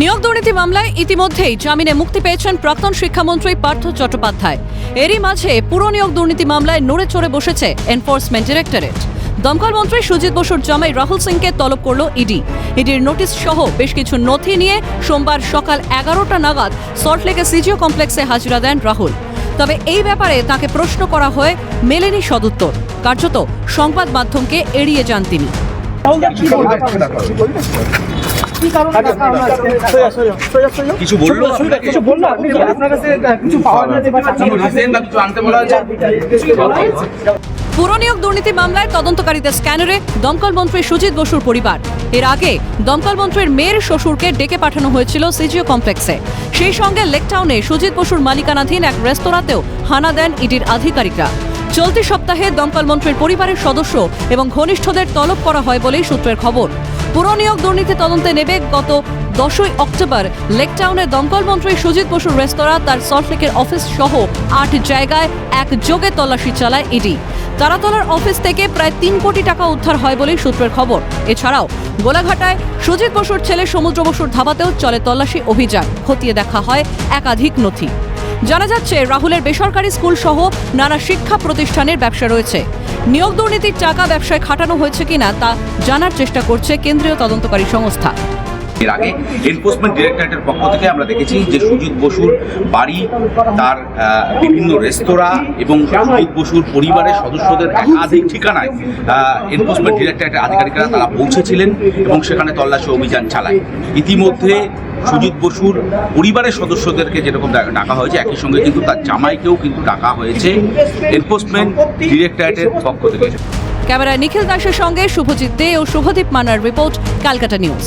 নিয়োগ দুর্নীতি মামলায় ইতিমধ্যেই জামিনে মুক্তি পেয়েছেন প্রাক্তন শিক্ষামন্ত্রী পার্থ চট্টোপাধ্যায়। এরই মাঝে পুরো নিয়োগ দুর্নীতি মামলায় নড়ে চড়ে বসেছে এনফোর্সমেন্ট ডিরেক্টরেট দমকল মন্ত্রী সুজিত বসুর জামাই রাহুল সিংকে তলব করল ইডি ইডির নোটিশ সহ বেশ কিছু নথি নিয়ে সোমবার সকাল এগারোটা নাগাদ সল্টলেকে সিজিও কমপ্লেক্সে হাজিরা দেন রাহুল। তবে এই ব্যাপারে তাকে প্রশ্ন করা হয় মেলেনি সদুত্তর। কার্যত সংবাদ মাধ্যমকে এড়িয়ে যান তিনি। কিছু বলল? কিছু বলল? আপনি আপনার কাছে কিছু পাওয়ার যেতে পারে কিছু reason বা কিছু আনতে বলা হয়েছে? পুরনিয়োগ দুর্নীতি মামলায় তদন্তকারীদের স্ক্যানারে দমকল মন্ত্রী সুজিত বসুর পরিবার। এর আগে দমকল মন্ত্রীর মেয়ের শ্বশুরকে ডেকে পাঠানো হয়েছিল সিজিও কমপ্লেক্সে। সেই সঙ্গে লেকটাউনে সুজিত বসুর মালিকানাধীন এক রেস্তোরাঁতেও হানা দেন ইডির আধিকারিকরা। চলতি সপ্তাহে দমকল মন্ত্রীর পরিবারের সদস্য এবং ঘনিষ্ঠদের তলব করা হয় বলেই সূত্রের খবর। পুরনিয়োগ দুর্নীতি তদন্তে নেবে গত দশই অক্টোবর। লেকটাউনে দমকল মন্ত্রী সুজিত বসুর রেস্তোরাঁ, তার সল্টলেকের অফিস সহ আট জায়গায় একযোগে তল্লাশি চালায় ইডি তারাতলার অফিস থেকে প্রায় তিন কোটি টাকা উদ্ধার হয় বলেই সূত্রের খবর। এছাড়াও গোলাঘাটায় সুজিত বসুর ছেলে সমুদ্র বসুর ধাবাতেও চলে তল্লাশি অভিযান। খতিয়ে দেখা হয় একাধিক নথি। জানা যাচ্ছে, রাহুলের বেসরকারি স্কুল সহ নানা শিক্ষা প্রতিষ্ঠানের ব্যবসা রয়েছে। নিয়োগ দুর্নীতির টাকা ব্যবসায় খাটানো হয়েছে কিনা তা জানার চেষ্টা করছে কেন্দ্রীয় তদন্তকারী সংস্থা। এর আগে এনফোর্সমেন্ট ডিরেক্টরেটের পক্ষ থেকে আমরা দেখেছি যে সুজিত বসুর বাড়ি, তার বিভিন্ন রেস্তোরাঁ এবং সুজিত বসুর পরিবারের সদস্যদের একাধিক ঠিকানায় এনফোর্সমেন্ট ডিরেক্টরেটের আধিকারিকরা তারা পৌঁছেছিলেন এবং সেখানে তল্লাশি অভিযান চালায়। ইতিমধ্যে সুজিত বসুর পরিবারের সদস্যদেরকে যেরকম ডাকা হয়েছে, একই সঙ্গে কিন্তু তার জামাইকেও কিন্তু ডাকা হয়েছে এনফোর্সমেন্ট ডিরেক্টরেটের পক্ষ থেকে। ক্যামেরায় নিখিল দাসের সঙ্গে শুভজিৎ দে ও শুভদীপ মানার রিপোর্ট, ক্যালকাটা নিউজ।